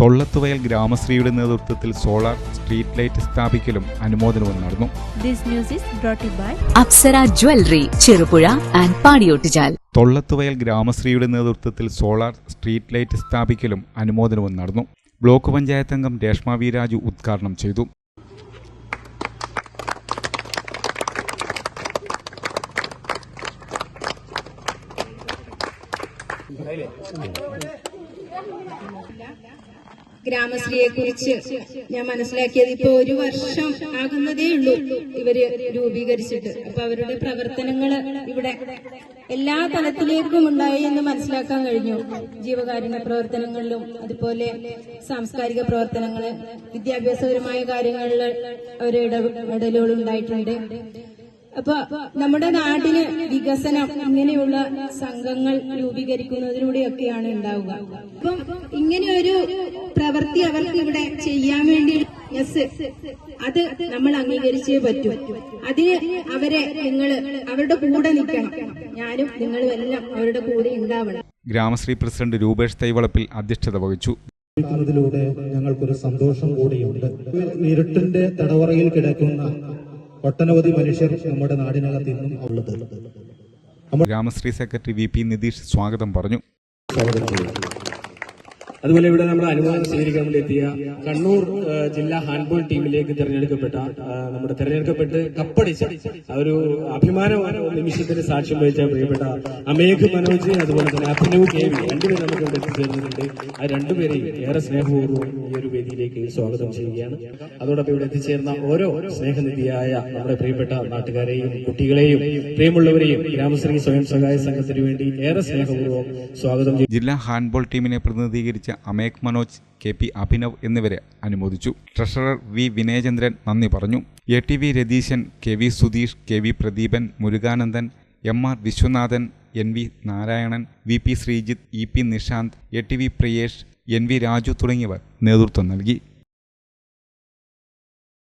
തൊള്ളത്തുവയൽ ഗ്രാമശ്രീയുടെ നേതൃത്വത്തിൽ solar street light സ്ഥാപിക്കലും അനുമോദനവും നടന്നു. This news is brought by Apsara jewellery Cherupuzha and Padiyottuchal. Thollathuvayal ഗ്രാമശ്രീയുടെ നേതൃത്വത്തിൽ സോളാർ സ്ട്രീറ്റ് ലൈറ്റ് സ്ഥാപിക്കലും അനുമോദനവും നടന്നു. ബ്ലോക്ക് പഞ്ചായത്ത് അംഗം രേഷ്മ വി രാജു ഉദ്ഘാടനം ചെയ്തു. ഗ്രാമശ്രീയെ കുറിച്ച് ഞാൻ മനസ്സിലാക്കിയത് ഇപ്പൊ ഒരു വർഷം ആകുന്നതേ ഉള്ളൂ ഇവർ രൂപീകരിച്ചിട്ട്. അപ്പൊ അവരുടെ പ്രവർത്തനങ്ങൾ ഇവിടെ എല്ലാ തലത്തിലേക്കും ഉണ്ടായി എന്ന് മനസ്സിലാക്കാൻ കഴിഞ്ഞു. ജീവകാരുണ്യ പ്രവർത്തനങ്ങളിലും അതുപോലെ സാംസ്കാരിക പ്രവർത്തനങ്ങൾ വിദ്യാഭ്യാസപരമായ കാര്യങ്ങളിൽ ഒരു ഇടപെടലുകൾ ഉണ്ടായിട്ടുണ്ട് അപ്പൊ നമ്മുടെ നാടിന് വികസനം ഇങ്ങനെയുള്ള സംഘങ്ങൾ രൂപീകരിക്കുന്നതിലൂടെയൊക്കെയാണ് ഉണ്ടാവുക. അപ്പം ഇങ്ങനെ ഒരു പ്രവൃത്തി അവർക്ക് ഇവിടെ ചെയ്യാൻ വേണ്ടി യെസ് അത് നമ്മൾ അംഗീകരിച്ചേ പറ്റൂ. അതിന് അവരെ നിങ്ങൾ അവരുടെ കൂടെ നിൽക്കണം. ഞാനും നിങ്ങളും എല്ലാം അവരുടെ കൂടെ ഉണ്ടാവണം. ഗ്രാമശ്രീ പ്രസിഡന്റ് രൂപേഷ് തൈവളപ്പിൽ അധ്യക്ഷത വഹിച്ചു. ഞങ്ങൾക്കൊരു സന്തോഷം കൂടിയുണ്ട്. ഇരുട്ടിന്റെ തടവറയിൽ കിടക്കുന്ന ഒട്ടനവധി മനുഷ്യർ നമ്മുടെ നാടിനകത്ത് ഇന്നും ഉള്ളത്. Gramasree secretary V P Nitheesh സ്വാഗതം പറഞ്ഞു. അതുപോലെ ഇവിടെ നമ്മൾ അനുമോദനം സ്വീകരിക്കാൻ വേണ്ടി എത്തിയ കണ്ണൂർ ജില്ലാ ഹാൻഡ്ബോൾ ടീമിലേക്ക് തിരഞ്ഞെടുക്കപ്പെട്ട നമ്മുടെ തിരഞ്ഞെടുക്കപ്പെട്ട് കപ്പടിച്ച ഒരു അഭിമാന നിമിഷത്തിന് സാക്ഷ്യം വഹിച്ച പ്രിയപ്പെട്ട അമേഘ് മനോജ് അതുപോലെ തന്നെ അഭിനവ് കെ വി രണ്ടുപേരും നമുക്ക് ഇവിടെ എത്തിച്ചേർന്നിട്ടുണ്ട്. ആ രണ്ടുപേരെയും ഏറെ സ്നേഹപൂർവം ഈ ഒരു വേദിയിലേക്ക് സ്വാഗതം ചെയ്യുകയാണ്. അതോടൊപ്പം ഇവിടെ എത്തിച്ചേർന്ന ഓരോ സ്നേഹനിധിയായ നമ്മുടെ പ്രിയപ്പെട്ട നാട്ടുകാരെയും കുട്ടികളെയും പ്രിയമുള്ളവരെയും ഗ്രാമശ്രീ സ്വയം സഹായ സംഘത്തിന് വേണ്ടി ഏറെ സ്നേഹപൂർവം സ്വാഗതം ജില്ലാ ഹാൻഡ്ബോൾ ടീമിനെ പ്രതിനിധീകരിച്ച അമേക് മനോജ് കെ പി അഭിനവ് എന്നിവരെ അനുമോദിച്ചു. ട്രഷറർ വി വിനയചന്ദ്രൻ നന്ദി പറഞ്ഞു. A T V Ratheeshan K V Sudheesh K V Pradeepan Murukanandan M R Viswanathan N V Narayanan V P Sreejith E P Nishanth A T V Priyesh N V Raju തുടങ്ങിയവർ നേതൃത്വം നൽകി.